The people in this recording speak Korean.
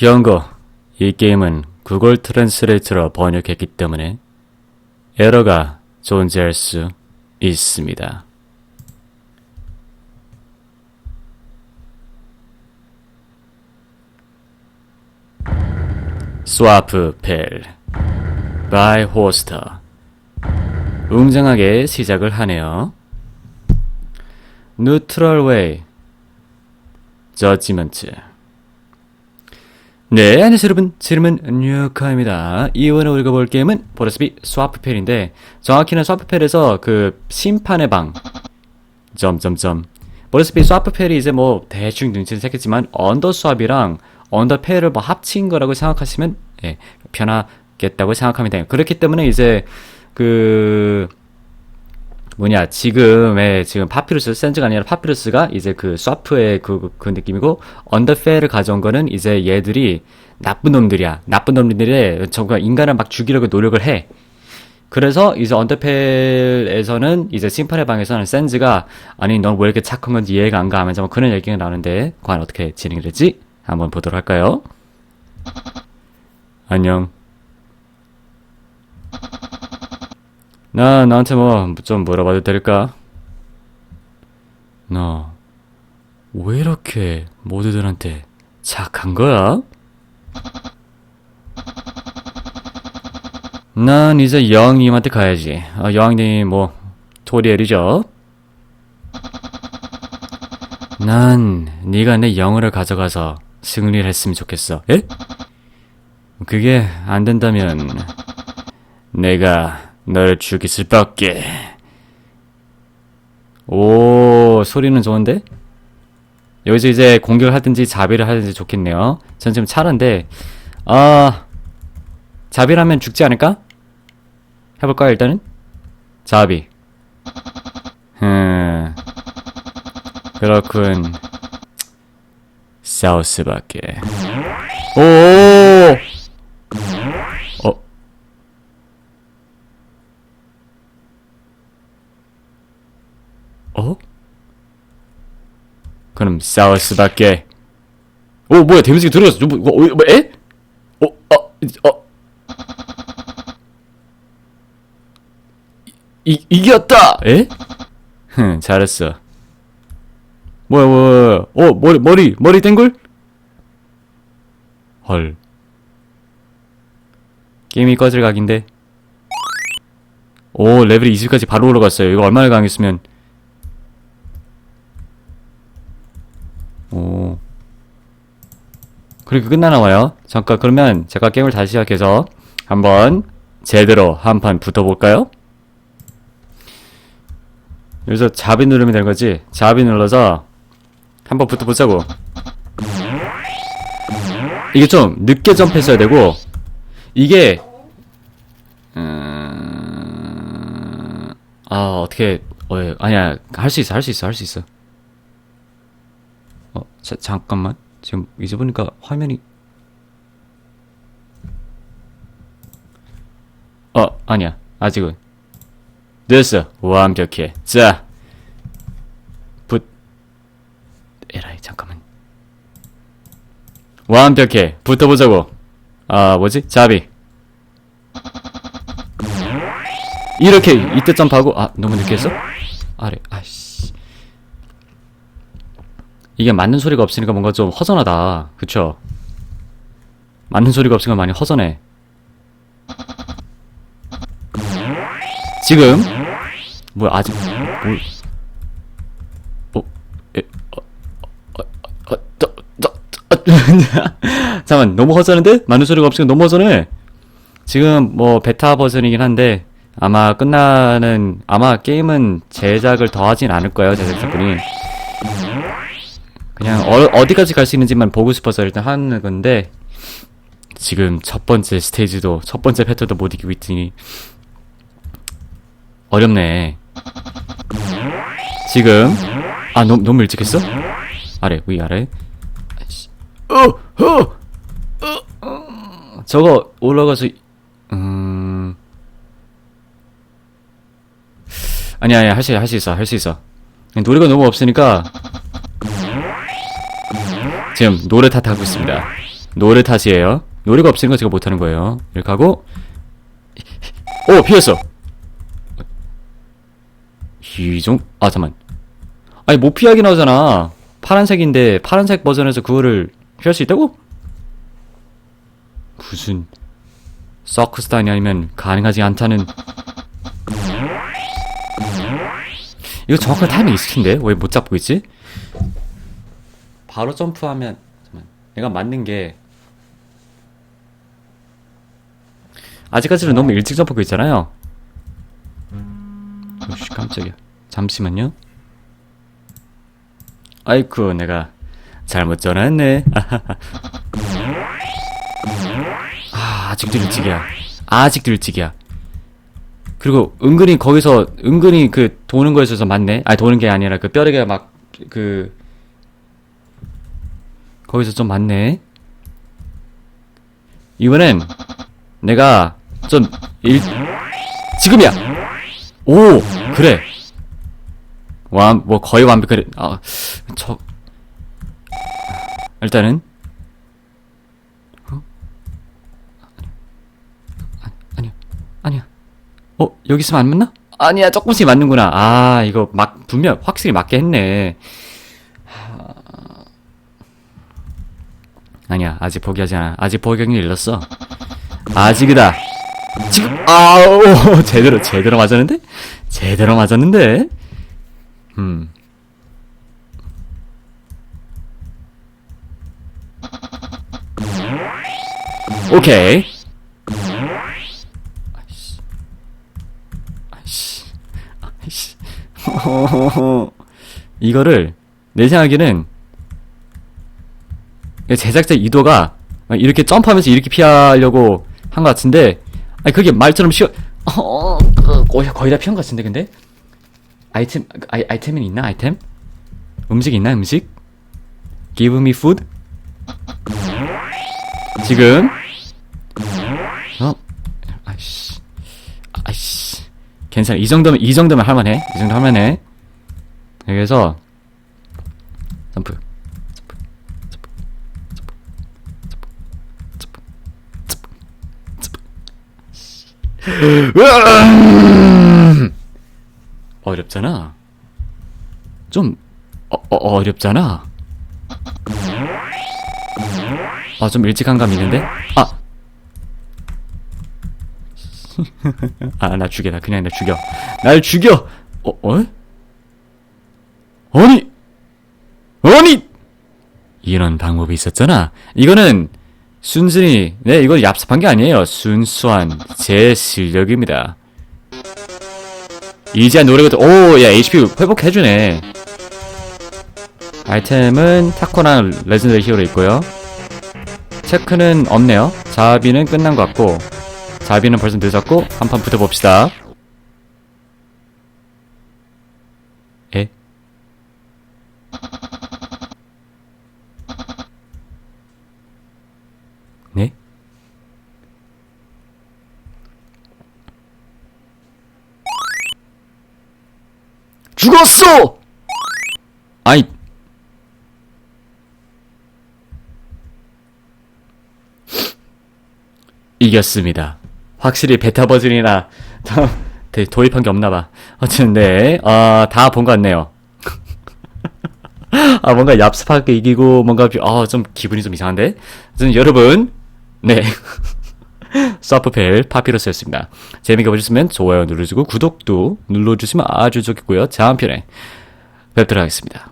경고. 이 게임은 구글 트랜스레이터로 번역했기 때문에 에러가 존재할 수 있습니다. 스와프 펠 바이 호스터 웅장하게 시작을 하네요. 뉴트럴 웨이 저지먼트 네, 안녕하세요 여러분. 지금은 뉴카입니다. 이번에 우리가 볼 게임은 보다시피 스와프펠인데 정확히는 스와프펠에서 그 심판의 방 점점점 보다시피 스와프펠이 이제 뭐 대충 눈치를 챘겠지만 언더스왑이랑 언더펠을 뭐 합친 거라고 생각하시면 예, 편하겠다고 생각하면 돼요. 그렇기 때문에 이제 그 뭐냐 지금의 지금 파피루스 센즈가 아니라 파피루스가 이제 그 스와프의 그, 그 느낌이고 언더페를 가져온 거는 이제 얘들이 나쁜 놈들이야. 나쁜 놈들이 정말 인간을 막 죽이려고 노력을 해. 그래서 이제 언더펠에서는 이제 심판의 방에서는 센즈가 아니 넌 왜 이렇게 착한 건지 이해가 안 가? 하면서 뭐 그런 얘기가 나오는데 과연 어떻게 진행이 될지 한번 보도록 할까요? 안녕 나 나한테 뭐 좀 물어봐도 될까? 너 왜 이렇게 모두들한테 착한 거야? 난 이제 여왕님한테 가야지. 아, 여왕님이 뭐 토리엘이죠. 난 네가 내 영혼을 가져가서 승리를 했으면 좋겠어. 에? 그게 안 된다면 내가 너를 죽일 수밖에. 오, 소리는 좋은데? 여기서 이제 공격을 하든지 자비를 하든지 좋겠네요. 전 지금 차는데, 아, 자비라면 죽지 않을까? 해볼까요, 일단은? 자비. 흠, 그렇군. 싸울 수밖에. 오! 어? 그럼 싸울 수밖에. 오 뭐야 데미지가 들어갔어. 뭐, 뭐, 뭐 에? 어? 어? 어? 이 이겼다. 에? 흥 잘했어. 뭐야 뭐야. 어 머리 머리 머리 땡굴? 헐. 게임이 꺼질 각인데. 오 레벨이 20까지 바로 올라갔어요. 이거 얼마나 강했으면. 오. 그리고 끝나나 봐요. 잠깐 그러면 제가 게임을 다시 시작해서 한번 제대로 한 판 붙어볼까요? 여기서 자비 누르면 되는 거지. 자비 눌러서 한번 붙어보자고. 이게 좀 늦게 점프했어야 되고 이게 음... 아 어떻게 어 예. 아니야 할 수 있어 할 수 있어 할 수 있어. 어, 자, 잠깐만. 지금 이제 보니까 화면이 어, 아니야. 아직은. 됐어. 완벽해. 자. 붙 에라이 잠깐만. 완벽해. 붙어보자고. 아, 뭐지? 자비. 이렇게 이때 점프하고 아, 너무 늦게 했어? 아래. 아씨. 이게 맞는 소리가 없으니까 뭔가 좀 허전하다. 그쵸? 맞는 소리가 없으니까 많이 허전해. 지금 뭐야 아직 뭘? 어? 에? 어? 어? 어? 어? 저, 저, 저, 잠깐 너무 허전한데? 맞는 소리가 없으니까 너무 허전해. 지금 뭐 베타 버전이긴 한데 아마 끝나는 아마 게임은 제작을 더 하진 않을 거예요 제작자분이. 그냥 어, 디까지 갈 수 있는지만 보고 싶어서 일단 하는 건데 지금 첫 번째 스테이지도 첫 번째 패턴도 못 이기고 있으니 어렵네. 지금 아 너무 너무 일찍 했어? 아래 위 아래. 어, 어, 어, 어. 저거 올라가서 음 아니야 아니야 할 수 있어 할 수 있어. 노래가 너무 없으니까 지금 노래 탓하고 있습니다. 노래 탓이에요. 노래가 없으니까 제가 못하는 거예요. 이렇게 하고 오 피했어. 이종 아 잠만. 아니 못 피하게 나오잖아. 파란색인데 파란색 버전에서 그거를 피할 수 있다고? 무슨 서커스단이 아니면 가능하지 않다는 이거 정확한 타이밍 있을 텐데 왜 못 잡고 있지? 바로 점프하면 내가 맞는 게 아직까지는 너무 일찍 점프하고 있잖아요. 오씨 깜짝이야. 잠시만요. 아이쿠 내가 잘못 전화했네. 아 아직도 일찍이야. 아직도 일찍이야. 그리고 은근히 거기서 은근히 그 도는 거에 있어서 맞네. 아니 도는 게 아니라 그 뼈대가 막 그 거기서 좀 맞네. 이번엔 내가 좀 일 지금이야. 오 그래. 완 뭐 거의 완벽하게 아 저 일단은 어? 아, 아니야 아니야. 어 여기 있으면 안 맞나? 아니야 조금씩 맞는구나. 아 이거 막 분명 확실히 맞게 했네 아니야 아직 포기하지 않아. 아직 포기하기 일렀어. 아직이다. 지금 아우 제대로 제대로 맞았는데? 제대로 맞았는데? 음. 오케이. 아이씨 아이씨. 아이씨. 이거를 내 생각에는 제작자 의도가 이렇게 점프하면서 이렇게 피하려고 한 것 같은데 아니 그게 말처럼 쉬워 어, 그, 거의, 거의 다 피한 것 같은데 근데? 아이템 아이, 아이템은 있나? 아이템? 음식 있나 음식? Give me food? 지금? 어? 아이씨. 아이씨. 괜찮아. 이 정도면 이 정도면 할만해. 이 정도 할만해 여기서 점프 점프 점프 점프 점프 점프 점프 어렵잖아 좀 어, 어, 어렵잖아 아 좀 일찍 한 감 있는데 아 아, 나 죽여. 나 그냥 나 죽여. 날 죽여! 어, 어? 아니! 아니! 이런 방법이 있었잖아. 이거는 순순히, 네, 이건 얍삽한 게 아니에요. 순수한 제 실력입니다. 이제야 노래가, 또- 오, 야, HP 회복해주네. 아이템은 타코랑 레전더리 히어로 있고요. 체크는 없네요. 자비는 끝난 것 같고, 자비는 벌써 늦었고 한 판 붙어봅시다. 에? 네? 죽었어! 아이 이겼습니다. 확실히 베타 대- 도입한 게 없나봐. 어쨌든 네, 아, 다 본 것 같네요. 아, 뭔가 얍삽하게 이기고 뭔가 비- 아, 좀 기분이 좀 이상한데. 여러분, 네. 서프펠 파피러스였습니다. 재미가 보셨으면 좋아요 눌러주고 구독도 눌러주시면 아주 좋겠고요. 다음 편에 뵙도록 하겠습니다.